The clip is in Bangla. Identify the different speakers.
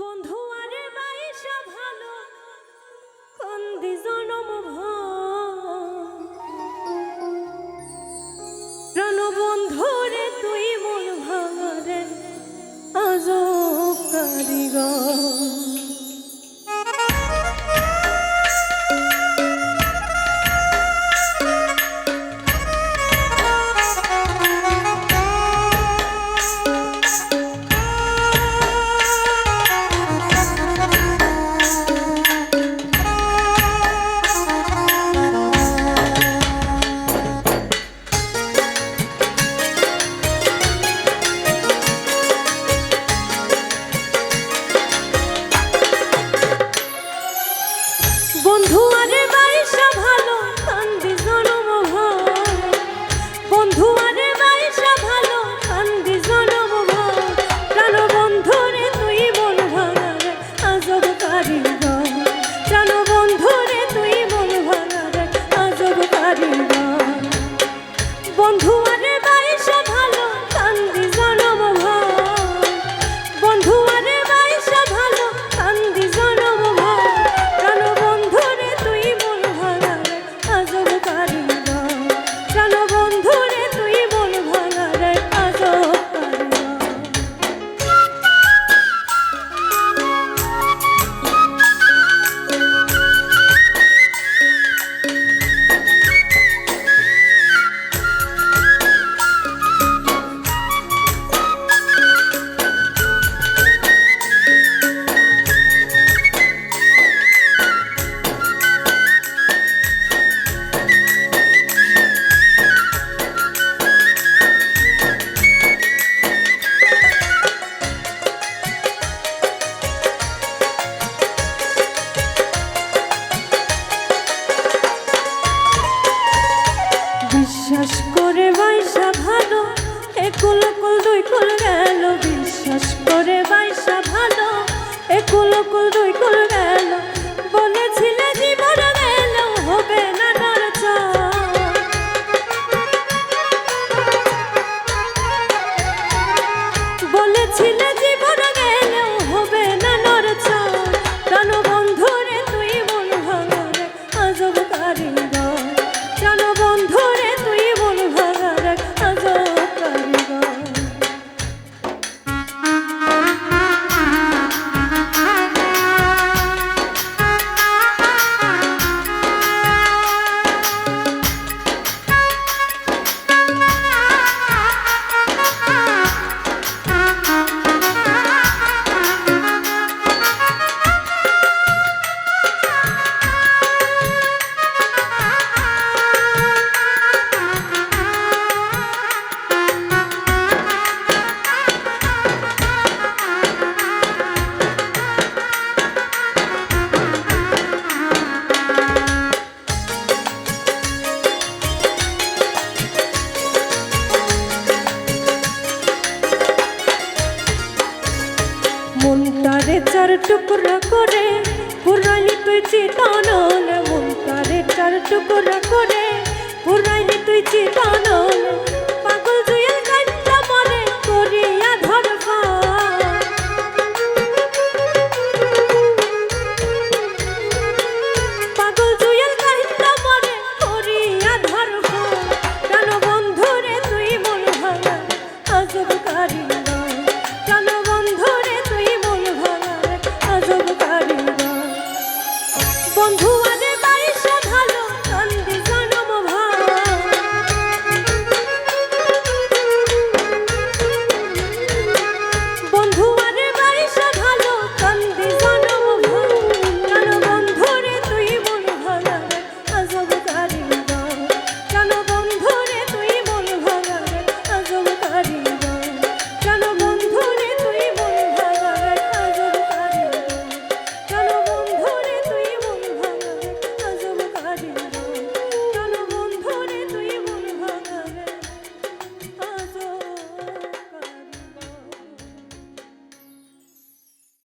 Speaker 1: বন্ধু আরে বাইশা ভালো কন্দি জনম প্রাণ বন্ধু রে তুই মন ভাঙরে আজ কারিগর। বন্ধু বিশ্বাস করে বাইসা ভালো। একুল কুল দুই কুল গেল। বিশ্বাস করে বাইসা ভালো। একুল কুল দুই কুল গেল। চার টুকরা করে পুরাইলি তুই মন তারে চার টুকরা করে পুরাই লিপেছি চিতানল